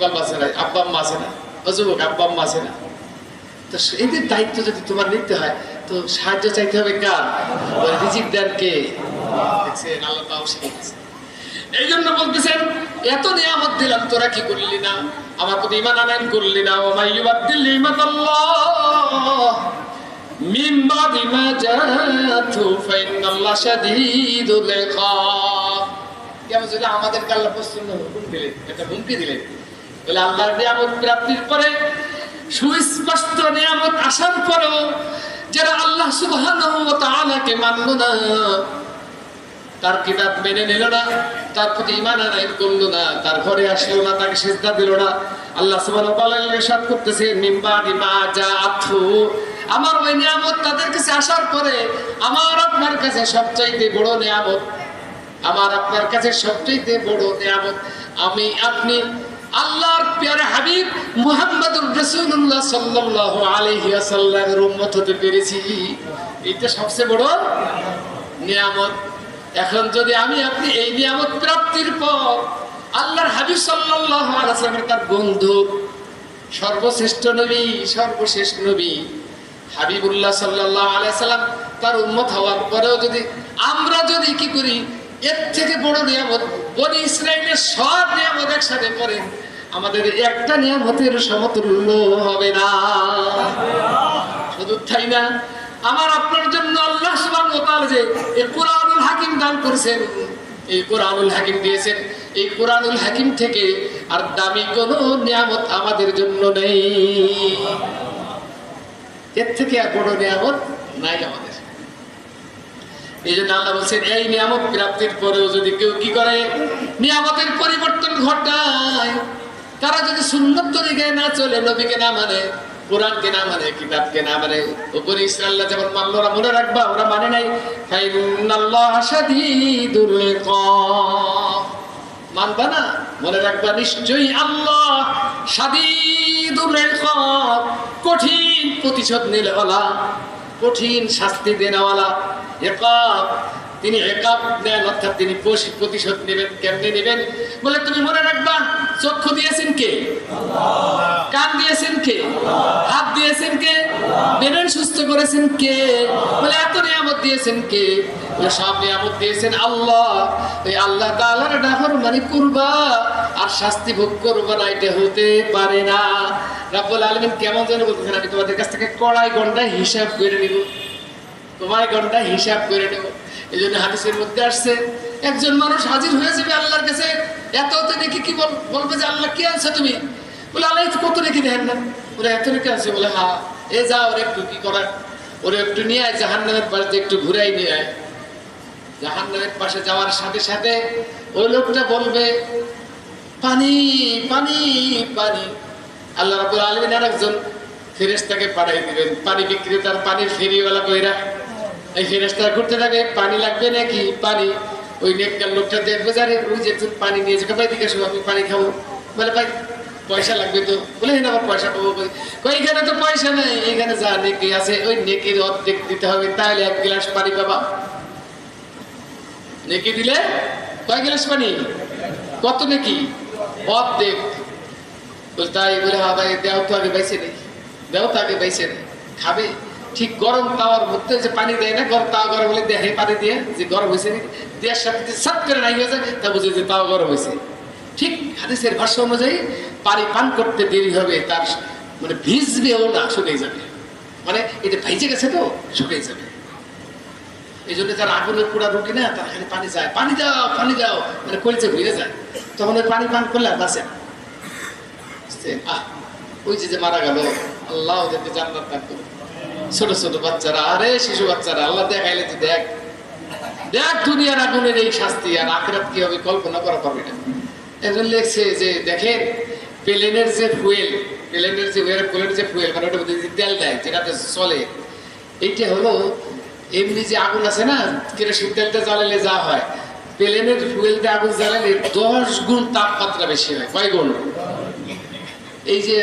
Call আছে না, আব্বা আম্মা আছে না যুবক, আব্বা আম্মা আছে না। তো এদের দায়িত্ব যদি তোমার নিতে হয়, তো সাহায্য চাইতে হবে কার? রিজিক দেন কে? দেখছেন, আল্লাহ তাও শিখেছে এই জন্য বলতেছেন, এত নিয়ামত দিলাম, তোরা কি করলি না? আমার প্রতি ইমান আনায়ন করলি না ও মাইয়ুবাদ্দিল নিমাতাল্লাহ মিন বাদি মা জাতু ফাইনাল্লাহ শাদীদুল ইকাব কেমন যদি আমাদের আল্লাহ প্রশ্ন হুকুম দিলেন? একটা হুমকি দিলেন। বলে আল্লাহর নিয়ামত প্রাপ্তির পরে, সুস্পষ্ট নিয়ামত আসার পরেও যারা আল্লাহ তাআলাকে মানল না, তার কিতাব মেনে নিল না, তার প্রতি ইমান আনায়ন করল না, তার ঘরে আসলো না, তাকে সেজদা দিল না। আল্লাহ তাআলা ইরশাদ করতেছে মিম্বাদি মা জাআতহু। আমার ওই নিয়ামত তাদের কাছে আসার পরে আমার আপনার কাছে সবচাইতে বড় নিয়ামত, আমার আপনার কাছে সবচেয়ে বড় নিয়ামত, আমি আপনি আল্লাহর পেয়ারে হাবিব মুহাম্মদুর রাসূলুল্লাহ সাল্লাল্লাহু আলাইহি ওয়াসাল্লামের উম্মত হতে পেরেছি। এটা সবচেয়ে বড় নিয়ামত। এখন যদি আমি আপনি এই নিয়ামত প্রাপ্তির পর আল্লাহর হাবিব সাল্লাল্লাহু আলাইহি তার বন্ধু, সর্বশ্রেষ্ঠ নবী, সর্বশেষ নবী হাবিবুল্লাহ সাল্লাহ আলাইসাল্লাম তার উন্মত হওয়ার পরেও যদি আমরা যদি কি করি, এর থেকে বড় নিয়ামত বনি ইসরায়েলের সব নিয়ামত একসাথে করে আমাদের একটা নিয়ামতের সমতুল্য হবে না। শুধু তাই না, আমার আপনার জন্য আল্লাহ তাআলা যে এই কোরআনুল হাকিম দান করেছেন, এই কোরআনুল হাকিম দিয়েছেন, এই কোরআনুল হাকিম থেকে আর দামি কোনো নিয়ামত আমাদের জন্য নেই। এর থেকে আর বড় নিয়ামত নাই আমাদের। এই জন্য আল্লাহ বলছেন, এই নিয়ামত প্রাপ্তির পরেও যদি কেউ কি করে, নিয়ামতের পরিবর্তন ঘটায় তারা যদি সুন্নত তরিকায় না চলে, নবীকে না মানে কোরআনকে না মানে কিতাবকে না মানে উপরে ইসরাল্লাহ যেমন মনে রাখবা, ওরা মানে নাই। মানবা না? মনে রাখবা, নিশ্চয়ই আল্লাহ কঠিন প্রতিশোধ নিলেওয়ালা কঠিন শাস্তি দেনেওয়ালা তিনি একাব নেন, অর্থাৎ তিনি প্রতিশোধ নেবেন, কেমনে নেবেন? বলে, তুমি মনে রাখবা, চক্ষু দিয়েছেন কে? কান দিয়েছেন কে? হাত দিয়েছেন কে? বেরেন সুস্থ করেছেন কে? বলে, এত নিয়ামত দিয়েছেন কে? সব নিয়ামত দিয়েছেন আল্লাহ। ওই আল্লাহ তাআলার ডাহর মানে করবা। আর শাস্তি ভোগ করবা না, এটা হতে পারে না। রাব্বুল আলামিন কেমন যেন বলতেছেন, আমি তোমাদের কাছ থেকে কড়াই গন্ডা হিসাব করে নিব। তোমার ঘণ্টা হিসাব করে নেব এই জন্য হাদিসের মধ্যে আসছে, একজন মানুষ হাজির হয়ে যাবে আল্লাহর কাছে এত অত দেখি কি বল- বলবে যে, আল্লাহ, কি আনছো তুমি? বলে, আল্লাহ তো কত রেখে দেখেন না। বলে এত রেখে আছে বলে, হা, এ যা ওর একটু কি করার? ওরে একটু নিয়ে আয়, জাহান্নামের পাশে দিয়ে একটু ঘুরাই নিয়ে আয়। জাহান্নামের পাশে যাওয়ার সাথে সাথে ওই লোকটা বলবে, পানি পানি পানি। আল্লাহ রাবুল আলমিন আর একজন ফেরেস্তাকে পাঠাই দিবেন। পানি বিক্রেতার পানির ফেরিওয়ালা কইরা এই ফেরেস্তা ঘুরতে থাকে, পানি লাগবে নাকি? পানি। ওই নেককার লোকটা দেখবে যারে ওই যে পানি নিয়ে যাবে ভাই দিকে আমি পানি খাব? বলে, ভাই, পয়সা লাগবে তো। বলে হ্যাঁ আমার পয়সা পাবো এখানে তো পয়সা নেই, এখানে যা নেকি আছে, ওই নেকির অর্ধেক দিতে হবে তাহলে এক গ্লাস পানি পাবা। নেকি দিলে? কয় গ্লাস পানি? কত নাকি? অর্ধেক। বলে, তাই, বলে হ্যাঁ ভাই, দেও তো আগে বাইছে নেই দেও তো আগে বাইছে নেই খাবে? ঠিক গরম তাওয়ার মধ্যে যে পানি দেয় না, গরম তাওয়া গরম হলে দেখে পানি দিয়ে যে গরম হয়েছে দেওয়ার সাথে যে সাত করে নাই হয়ে যায়, তা বুঝে যে তাওয়া গরম হয়েছে। ঠিক হাদিসের ভাষ্য অনুযায়ী পানি পান করতে দেরি হবে, তার মানে ভিজবেও না, শুকিয়ে যাবে। মানে এটা ভাইজে গেছে তো, শুকিয়ে যাবে। এই জন্য যারা আগুনের পোড়া রুটি না, তারা খালি পানি যায় পানি দাও পানি দাও মানে কলিতে ঘুরে যায়। তখন ওই পানি পান করলে আর বাঁচে না। আহ, ওই যে মারা গেল, আল্লাহ ওদেরকে জান্নাত দান করুন ছোট ছোট বাচ্চারা, আরে শিশু বাচ্চারা, আল্লাহ দেখাইলে যে দেখ দেখ দুনিয়ার আগুনের এই শাস্তি আর আখরাত কি হবে, কল্পনা করা পারবে না। একজন লেখছে যে, দেখেন, প্লেনের যে ফুয়েল, প্লেনের যে এরোপ্লেনের যে ফুয়েল মানে যে তেল দেয়, যেটাতে চলে, এইটা হলো এমনি যে আগুন আছে না, কেরোসিন তেলটা জ্বালালে যা হয়, প্লেনের ফুয়েলতে আগুন জ্বালালে দশ গুণ তাপমাত্রা বেশি হয়, কয় গুণ? এই যে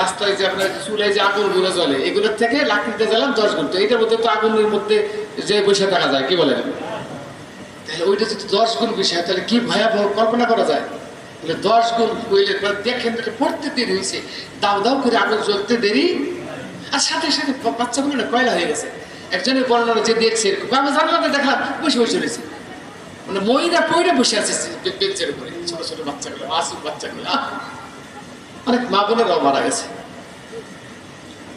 রাস্তায় যে আপনার চুলায় যে আগুনগুলো জ্বলে, এগুলোর থেকে লাকড়িতে জ্বালাম দশ তো এটার মধ্যে তো আগুনের মধ্যে যে বসে থাকা যায়, কি বলেন? তাহলে ওইটা যদি দশ গুণ বেশি হয় তাহলে কি ভয়াবহ কল্পনা করা যায়? বলে দশ গুণ হইলে দেখেন পড়তে দেরি হয়েছে দাও দাও করে আগুন জ্বলতে দেরি। আর সাথে সাথে বাচ্চাগুলো না কয়লা হয়ে গেছে। একজনের বর্ণনা যে দেখছে আমি জানলাতে দেখলাম, বসে বসে রয়েছে। মানে মহিলা পইরা বসে আছে বেঞ্চের উপরে, ছোট ছোট বাচ্চাগুলো, মাসুম বাচ্চাগুলো! অনেক মা বোনেরাও মারা গেছে।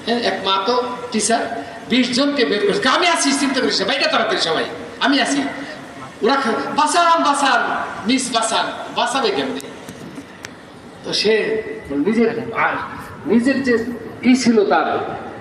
হ্যাঁ এক মা তো টিচার বিশ জনকে বের করেছে। আমি আছি চিন্তা করিস না, বাইরে তাড়াতাড়ি সবাই আমি আছি। ওরা বাসান বাসান মিস বাসান বাসাবে কেমনি? তো সে নিজের নিজের যে ই ছিল তার